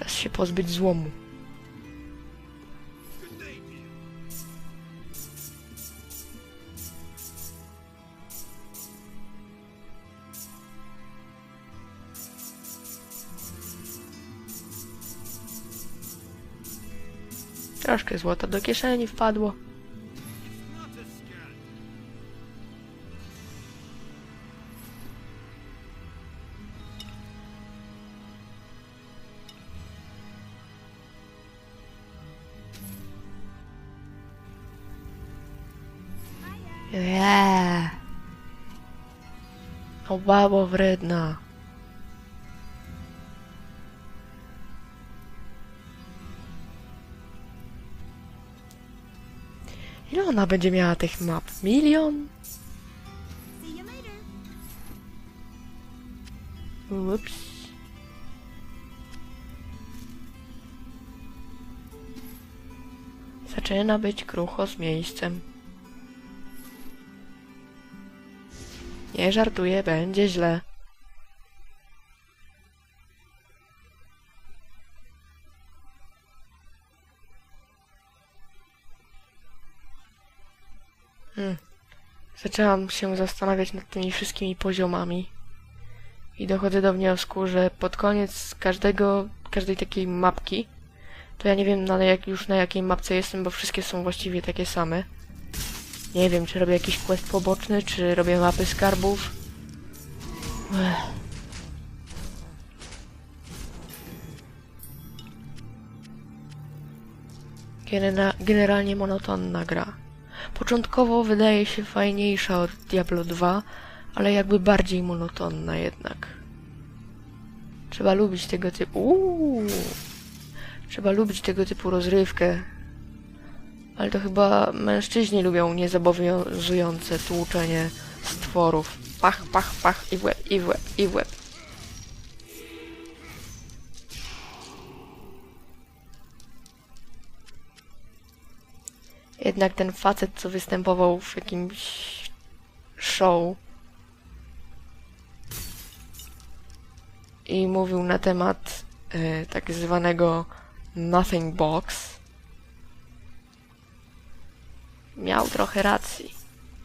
Czas się pozbyć złomu. Troszkę złota do kieszeni wpadło. Eee. O babo wredna. Ile ona będzie miała tych map? Milion? Ups. Zaczyna być krucho z miejscem. Nie żartuję, będzie źle. Hmm. Zaczęłam się zastanawiać nad tymi wszystkimi poziomami. I dochodzę do wniosku, że pod koniec każdego, każdej takiej mapki, to ja nie wiem na jak, już na jakiej mapce jestem, bo wszystkie są właściwie takie same. Nie wiem, czy robię jakiś quest poboczny, czy robię mapy skarbów. Ech. Genera generalnie monotonna gra. Początkowo wydaje się fajniejsza od Diablo 2, ale jakby bardziej monotonna jednak. Trzeba lubić tego typu. Uuu. Trzeba lubić tego typu rozrywkę. Ale to chyba mężczyźni lubią niezobowiązujące tłuczenie stworów. Pach, pach, pach i w łeb, i w łeb, i w łeb. Jednak ten facet, co występował w jakimś show i mówił na temat e, tak zwanego Nothing Box, miał trochę racji.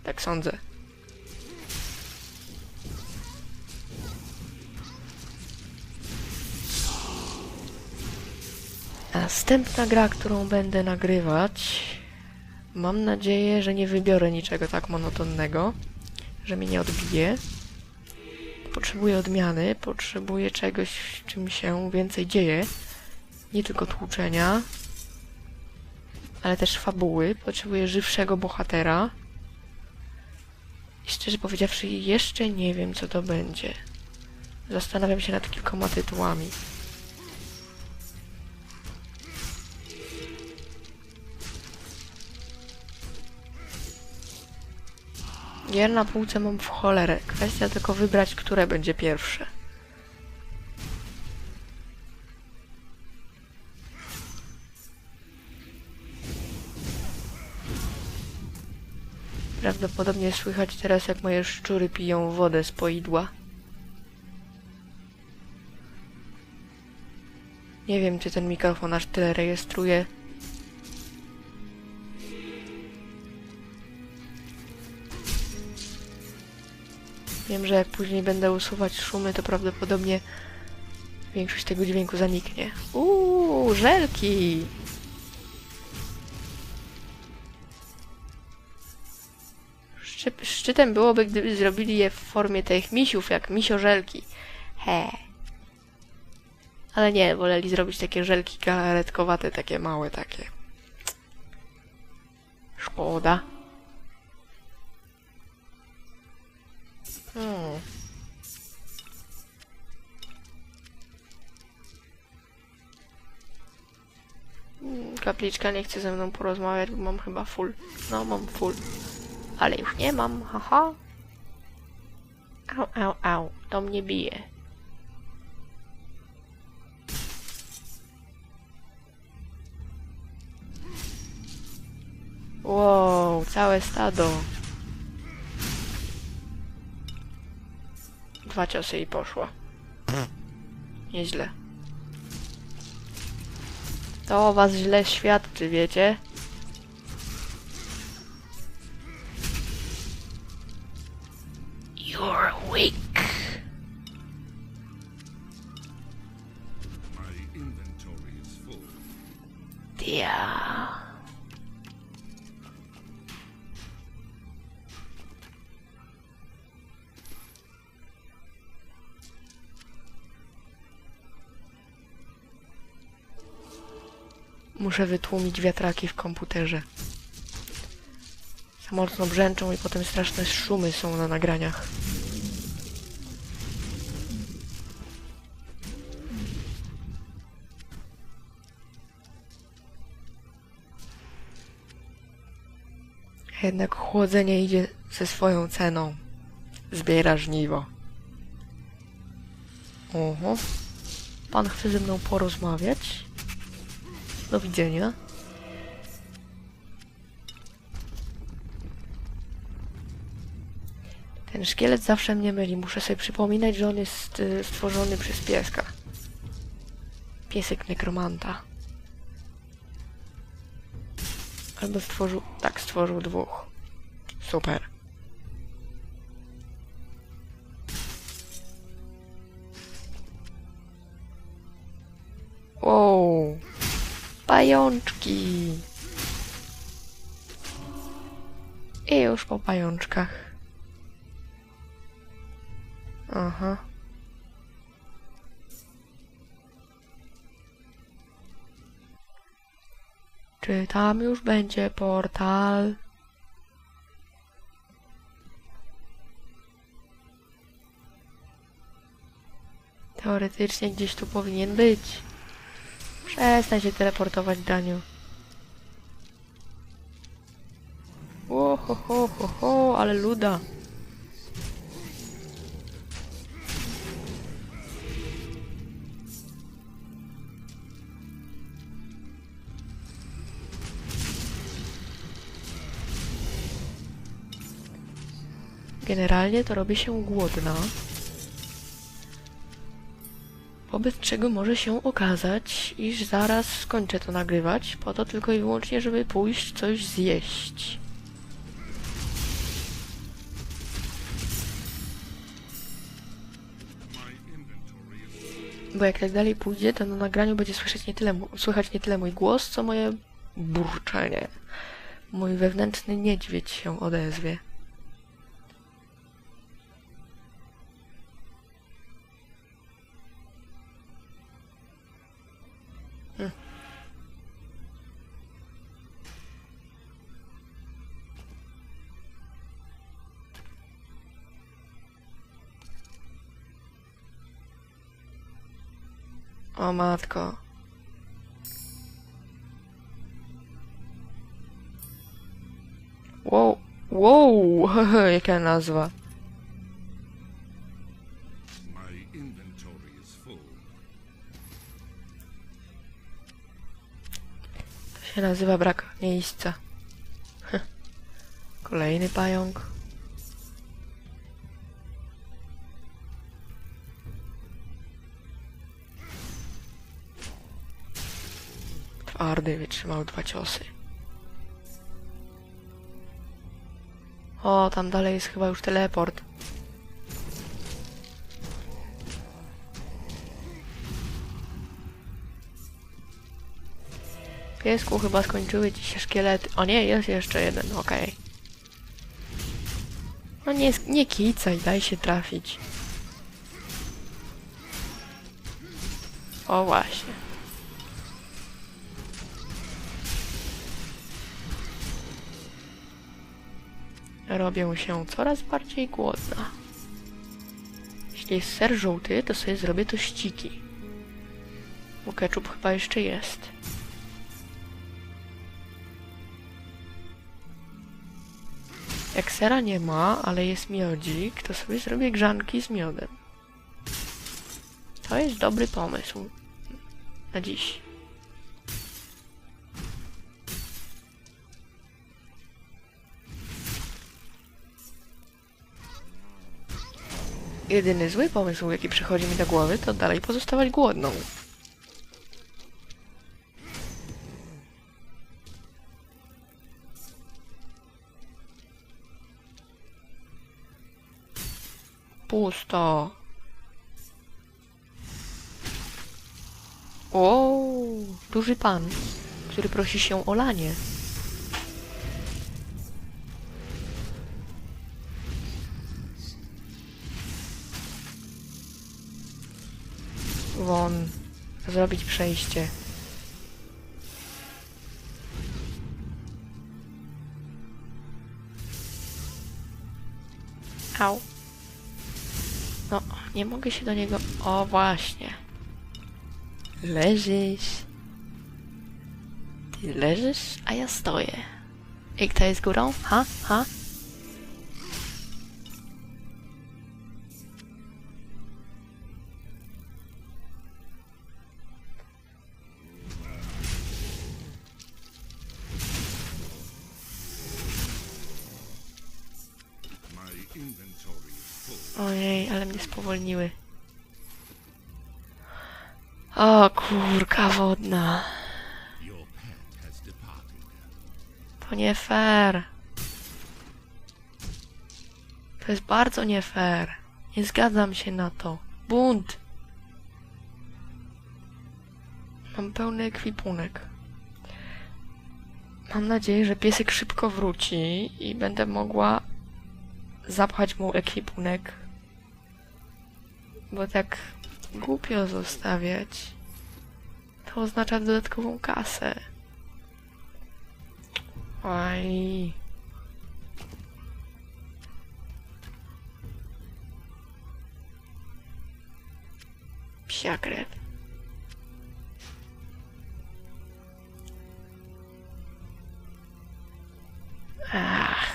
Tak sądzę. Następna gra, którą będę nagrywać, mam nadzieję, że nie wybiorę niczego tak monotonnego, że mnie nie odbije. Potrzebuję odmiany, potrzebuję czegoś, czym się więcej dzieje. Nie tylko tłuczenia, ale też fabuły. Potrzebuję żywszego bohatera. I szczerze powiedziawszy, jeszcze nie wiem, co to będzie. Zastanawiam się nad kilkoma tytułami. Gier na półce mam w cholerę. Kwestia tylko wybrać, które będzie pierwsze. Prawdopodobnie słychać teraz, jak moje szczury piją wodę z poidła. Nie wiem, czy ten mikrofon aż tyle rejestruje. Wiem, że jak później będę usuwać szumy, to prawdopodobnie większość tego dźwięku zaniknie. Uuu, żelki! Szczytem byłoby, gdyby zrobili je w formie tych misiów, jak misiożelki. He. Ale nie, woleli zrobić takie żelki galaretkowate, takie małe, takie. Szkoda. Hmm. Mm, Kapliczka nie chce ze mną porozmawiać, bo mam chyba full. No, mam full. Ale już nie mam, haha. Au, au, au, to mnie bije. Wow, całe stado. Dwa ciosy i poszło. Nieźle. To o was źle świadczy, wiecie? You're weak. My inventory is full. Yeah. Muszę wytłumić wiatraki w komputerze. Za mocno brzęczą i potem straszne szumy są na nagraniach. Jednak chłodzenie idzie ze swoją ceną. Zbiera żniwo. Oho. Pan chce ze mną porozmawiać? Do widzenia. Ten szkielet zawsze mnie myli. Muszę sobie przypominać, że on jest y, stworzony przez pieska. Piesek nekromanta. Albo stworzył... Tak, stworzył dwóch. Super. Wow. Pajączki. I już po pajączkach. Aha. Czy tam już będzie portal? Teoretycznie gdzieś tu powinien być. Przestań się teleportować, Daniu. Ho, ale luda. Generalnie to robi się głodna. Wobec czego może się okazać, iż zaraz skończę to nagrywać, po to tylko i wyłącznie, żeby pójść coś zjeść. Bo jak tak dalej pójdzie, to na nagraniu będzie słyszeć nie tyle, słychać nie tyle mój głos, co moje burczenie. Mój wewnętrzny niedźwiedź się odezwie. Hm. O oh, matko. Wow, wow, jaka nazwa. my inventory is full. Się nazywa brak miejsca. Kolejny pająk. Twardy, wytrzymał dwa ciosy. O, tam dalej jest chyba już teleport. Piesku, chyba skończyły ci się szkielety. O nie, jest jeszcze jeden, okej. No nie, nie kicaj, daj się trafić. O właśnie. Robię się coraz bardziej głodna. Jeśli jest ser żółty, to sobie zrobię tościki. Bo ketchup chyba jeszcze jest. Sera nie ma, ale jest miodzik, to sobie zrobię grzanki z miodem. To jest dobry pomysł na dziś. Jedyny zły pomysł, jaki przychodzi mi do głowy, to dalej pozostawać głodną. Pusto. O, duży pan, który prosi się o lanie. Won, zrobić przejście. Au. No, nie mogę się do niego... O, właśnie. Leżysz. Ty leżysz, a ja stoję. I kto jest górą? Ha? Ha? Ojej, ale mnie spowolniły. O, kurka wodna. To nie fair. To jest bardzo nie fair. Nie zgadzam się na to. Bunt. Mam pełny ekwipunek. Mam nadzieję, że piesek szybko wróci i będę mogła zapchać mu ekwipunek. Bo tak głupio zostawiać. To oznacza dodatkową kasę. Aj. Psiakret. Ach.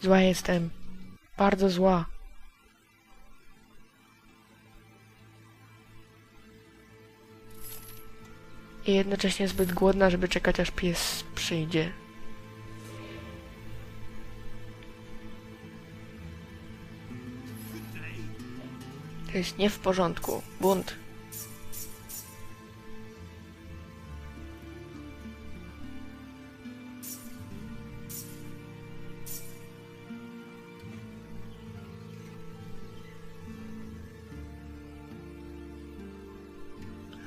Zła jestem. Bardzo zła. I jednocześnie zbyt głodna, żeby czekać aż pies przyjdzie. To jest nie w porządku. Bunt.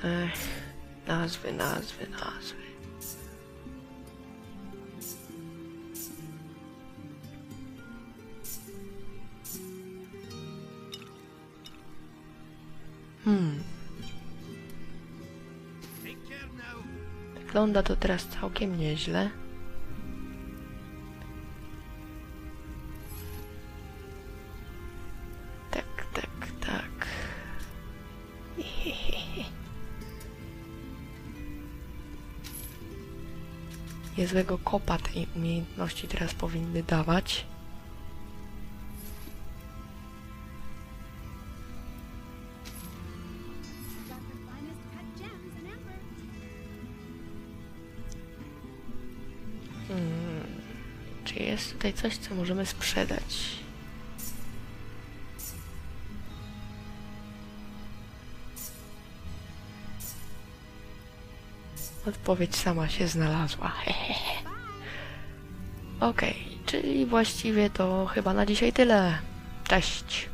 Ech, nazwy, nazwy, nazwy. Hmm. Wygląda to teraz całkiem nieźle. Niezłego kopa tej umiejętności teraz powinny dawać. Amber. Czy jest tutaj coś, co możemy sprzedać? Odpowiedź sama się znalazła. Hehehe. Okej, czyli właściwie to chyba na dzisiaj tyle. Cześć.